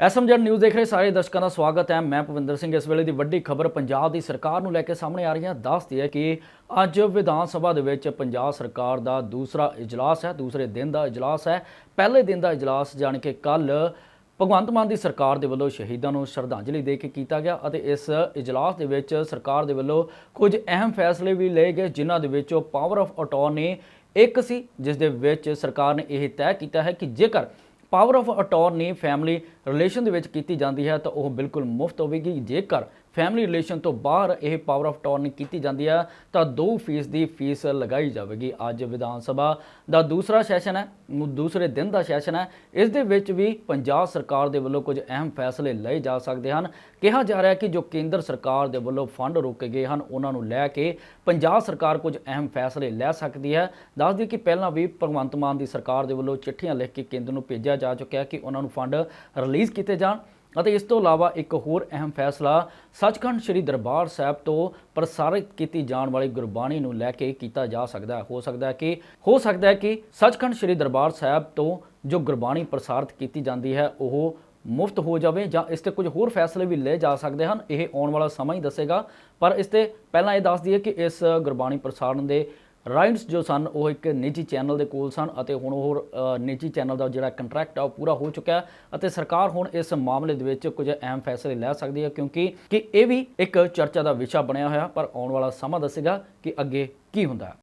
SMZ news ਦੇਖ ਰਹੇ ਸਾਰੇ ਦਰਸ਼ਕਾਂ ਦਾ ਸਵਾਗਤ ਹੈ। ਮੈਂ ਭਵਿੰਦਰ ਸਿੰਘ, ਇਸ ਵੇਲੇ ਦੀ ਵੱਡੀ ਖਬਰ ਪੰਜਾਬ ਦੀ ਸਰਕਾਰ ਨੂੰ ਲੈ ਕੇ ਸਾਹਮਣੇ ਆ ਰਹੀ ਹੈ। ਦੱਸਦੀ ਹੈ ਕਿ ਅੱਜ ਵਿਧਾਨ ਸਭਾ ਦੇ ਵਿੱਚ ਪੰਜਾਬ ਸਰਕਾਰ ਦਾ ਦੂਸਰਾ ਇਜਲਾਸ ਹੈ, ਦੂਸਰੇ ਦਿਨ ਦਾ ਇਜਲਾਸ ਹੈ। ਪਹਿਲੇ ਦਿਨ ਦਾ ਇਜਲਾਸ ਜਾਣੀ ਕਿ ਕੱਲ ਭਗਵੰਤ ਮਾਨ ਦੀ ਸਰਕਾਰ ਦੇ ਵੱਲੋਂ ਸ਼ਹੀਦਾਂ ਨੂੰ ਸ਼ਰਧਾਂਜਲੀ ਦੇ ਕੇ ਕੀਤਾ ਗਿਆ ਅਤੇ ਇਸ ਇਜਲਾਸ ਦੇ ਵਿੱਚ ਸਰਕਾਰ ਦੇ ਵੱਲੋਂ ਕੁਝ ਅਹਿਮ ਫੈਸਲੇ ਵੀ ਲਏ ਗਏ, ਜਿਨ੍ਹਾਂ ਦੇ ਵਿੱਚੋਂ ਪਾਵਰ ਆਫ ਅਟਾਰਨੀ ਇੱਕ ਸੀ, ਜਿਸ ਦੇ ਵਿੱਚ ਸਰਕਾਰ ਨੇ ਇਹ ਤੈਅ ਕੀਤਾ ਹੈ ਕਿ ਜੇਕਰ power of attorney family relation ਦੇ ਵਿੱਚ ਕੀਤੀ ਜਾਂਦੀ ਹੈ ਤਾਂ ਉਹ ਬਿਲਕੁਲ ਮੁਫਤ ਹੋਵੇਗੀ। ਜੇਕਰ ਫੈਮਿਲੀ ਰਿਲੇਸ਼ਨ ਤੋਂ ਬਾਹਰ ਇਹ ਪਾਵਰ ਆਫ ਅਟਾਰਨੀ ਕੀਤੀ ਜਾਂਦੀ ਹੈ ਤਾਂ 2% ਦੀ ਫੀਸ ਲਗਾਈ ਜਾਵੇਗੀ ਅੱਜ ਵਿਧਾਨ ਸਭਾ ਦਾ ਦੂਸਰਾ ਸੈਸ਼ਨ ਹੈ ਦੂਸਰੇ ਦਿਨ ਦਾ ਸੈਸ਼ਨ ਹੈ। ਇਸ ਦੇ ਵਿੱਚ ਵੀ ਪੰਜਾਬ ਸਰਕਾਰ ਦੇ ਵੱਲੋਂ ਕੁਝ ਅਹਿਮ ਫੈਸਲੇ ਲਏ ਜਾ ਸਕਦੇ ਹਨ। ਕਿਹਾ ਜਾ ਰਿਹਾ ਹੈ ਕਿ ਜੋ ਕੇਂਦਰ ਸਰਕਾਰ ਦੇ ਵੱਲੋਂ ਫੰਡ ਰੋਕੇ ਗਏ ਹਨ, ਉਹਨਾਂ ਨੂੰ ਲੈ ਕੇ ਪੰਜਾਬ ਸਰਕਾਰ ਕੁਝ ਅਹਿਮ ਫੈਸਲੇ ਲੈ ਸਕਦੀ ਹੈ। ਦੱਸ ਦਈਏ ਕਿ ਪਹਿਲਾਂ ਵੀ ਭਗਵੰਤ ਮਾਨ ਦੀ ਸਰਕਾਰ ਦੇ ਵੱਲੋਂ ਚਿੱਠੀਆਂ ਲਿਖ ਕੇ ਕੇਂਦਰ ਨੂੰ ਭੇਜਿਆ ਜਾ ਚੁੱਕਿਆ ਕਿ ਉਹਨਾਂ ਨੂੰ ਫੰਡ ਰਿਲੀਜ਼ ਕੀਤੇ ਜਾਣ। ਅਤੇ ਇਸ ਤੋਂ ਇਲਾਵਾ ਇੱਕ ਹੋਰ ਅਹਿਮ ਫੈਸਲਾ ਸੱਚਖੰਡ ਸ੍ਰੀ ਦਰਬਾਰ ਸਾਹਿਬ ਤੋਂ ਪ੍ਰਸਾਰਿਤ ਕੀਤੀ ਜਾਣ ਵਾਲੀ ਗੁਰਬਾਣੀ ਨੂੰ ਲੈ ਕੇ ਕੀਤਾ ਜਾ ਸਕਦਾ ਹੈ। ਹੋ ਸਕਦਾ ਹੈ ਕਿ, ਹੋ ਸਕਦਾ ਹੈ ਕਿ ਸੱਚਖੰਡ ਸ੍ਰੀ ਦਰਬਾਰ ਸਾਹਿਬ ਤੋਂ ਜੋ ਗੁਰਬਾਣੀ ਪ੍ਰਸਾਰਿਤ ਕੀਤੀ ਜਾਂਦੀ ਹੈ, ਉਹ ਮੁਫਤ ਹੋ ਜਾਵੇ ਜਾਂ ਇਸ ਤੇ ਕੁਝ ਹੋਰ ਫੈਸਲੇ ਵੀ ਲਏ ਜਾ ਸਕਦੇ ਹਨ, ਇਹ ਆਉਣ ਵਾਲਾ ਸਮਾਂ ਹੀ ਦੱਸੇਗਾ। ਪਰ ਇਸ ਤੇ ਪਹਿਲਾਂ ਇਹ ਦੱਸ ਦਈਏ ਕਿ ਇਸ ਗੁਰਬਾਣੀ ਪ੍ਰਸਾਰਣ ਦੇ ਰਾਈਟਸ ਜੋ ਸਨ, ਉਹ ਇੱਕ ਨਿੱਜੀ ਚੈਨਲ ਦੇ ਕੋਲ ਸਨ ਅਤੇ ਹੁਣ ਉਹ ਨਿੱਜੀ ਚੈਨਲ ਦਾ ਜਿਹੜਾ ਕੰਟਰੈਕਟ ਆ, ਉਹ ਪੂਰਾ ਹੋ ਚੁੱਕਾ ਅਤੇ ਸਰਕਾਰ ਹੁਣ ਇਸ ਮਾਮਲੇ ਦੇ ਵਿੱਚ ਕੁਝ ਅਹਿਮ ਫੈਸਲੇ ਲੈ ਸਕਦੀ ਹੈ ਕਿਉਂਕਿ ਕਿ ਇਹ ਵੀ ਇੱਕ ਚਰਚਾ ਦਾ ਵਿਸ਼ਾ ਬਣਿਆ ਹੋਇਆ, ਪਰ ਆਉਣ ਵਾਲਾ ਸਮਾਂ ਦੱਸੇਗਾ ਕਿ ਅੱਗੇ ਕੀ ਹੁੰਦਾ